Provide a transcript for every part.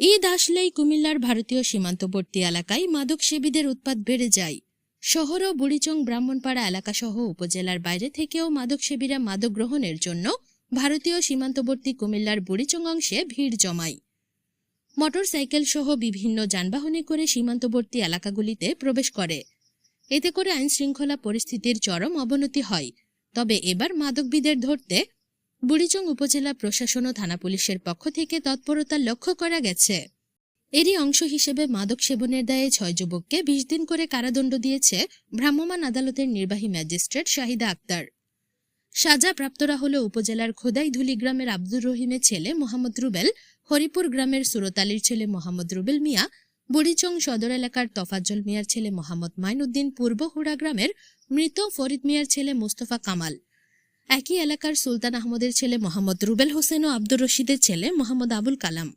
ঈদ আসলেই কুমিল্লার ভারতীয় সীমান্তবর্তী এলাকায় মাদক সেবীদের উৎপাত বেড়ে যায়। শহর ও বুড়িচং ব্রাহ্মণপাড়া এলাকাসহ উপজেলার বাইরে থেকেও মাদক সেবীরা মাদক গ্রহণের জন্য ভারতীয় সীমান্তবর্তী কুমিল্লার বুড়িচং অংশে ভিড় জমায়। মোটরসাইকেল সহ বিভিন্ন যানবাহনে করে সীমান্তবর্তী এলাকাগুলিতে প্রবেশ করে। এতে করে আইন শৃঙ্খলা পরিস্থিতির চরম অবনতি হয়। তবে এবার মাদকবিদের ধরতে বুড়িচং উপজেলা প্রশাসন ও থানা পুলিশের পক্ষ থেকে তৎপরতা লক্ষ্য করা গেছে। এরই অংশ হিসেবে মাদক সেবনের দায়ে ছয় যুবককে বিশ দিন করে কারাদণ্ড দিয়েছে ভ্রাম্যমাণ আদালতের নির্বাহী ম্যাজিস্ট্রেট শাহিদা আক্তার। সাজা প্রাপ্তরা হল উপজেলার খোদাইধুলি গ্রামের আব্দুর রহিমের ছেলে মোহাম্মদ রুবেল, হরিপুর গ্রামের সুরতালির ছেলে মোহাম্মদ রুবেল মিয়া, বুড়িচং সদর এলাকার তফাজ্জল মিয়ার ছেলে মোহাম্মদ মাইনুদ্দিন, পূর্ব হুড়া গ্রামের মৃত ফরিদ মিয়ার ছেলে মোস্তফা কামাল। একই এলাকার সুলতান আহমদের ছেলে মোহাম্মদ রুবেল হোসেন ও আব্দুর রশিদের ছেলে মোহাম্মদ আবুল কালাম।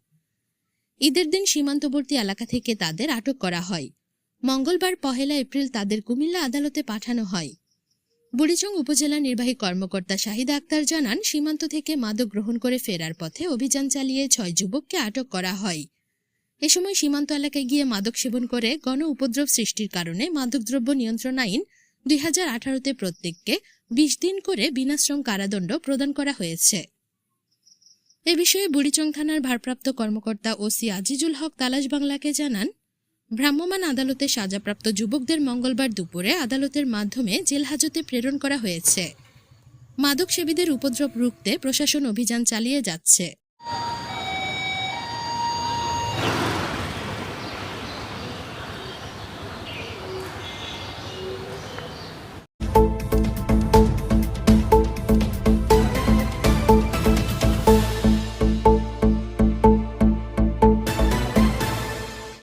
ঈদের দিন সীমান্তবর্তী এলাকা থেকে তাদের আটক করা হয়। মঙ্গলবার পহেলা এপ্রিল তাদের কুমিল্লা আদালতে পাঠানো হয়। বুড়িচং উপজেলা নির্বাহী কর্মকর্তা শাহিদা আক্তার জানান, সীমান্ত থেকে মাদক গ্রহণ করে ফেরার পথে অভিযান চালিয়ে ছয় যুবককে আটক করা হয়। এ সময় সীমান্ত এলাকায় গিয়ে মাদক সেবন করে গণ উপদ্রব সৃষ্টির কারণে মাদকদ্রব্য নিয়ন্ত্রণ আইন দুই হাজার আঠারোতে প্রত্যেককে বিশ দিন করে বিনাশ্রম কারাদণ্ড প্রদান করা হয়েছে। এ বিষয়ে বুড়িচং থানার ভারপ্রাপ্ত কর্মকর্তা ওসি আজিজুল হক তালাশ বাংলাকে জানান, ভ্রাম্যমাণ আদালতে সাজাপ্রাপ্ত যুবকদের মঙ্গলবার দুপুরে আদালতের মাধ্যমে জেল হাজতে প্রেরণ করা হয়েছে। মাদক সেবীদের উপদ্রব রুখতে প্রশাসন অভিযান চালিয়ে যাচ্ছে।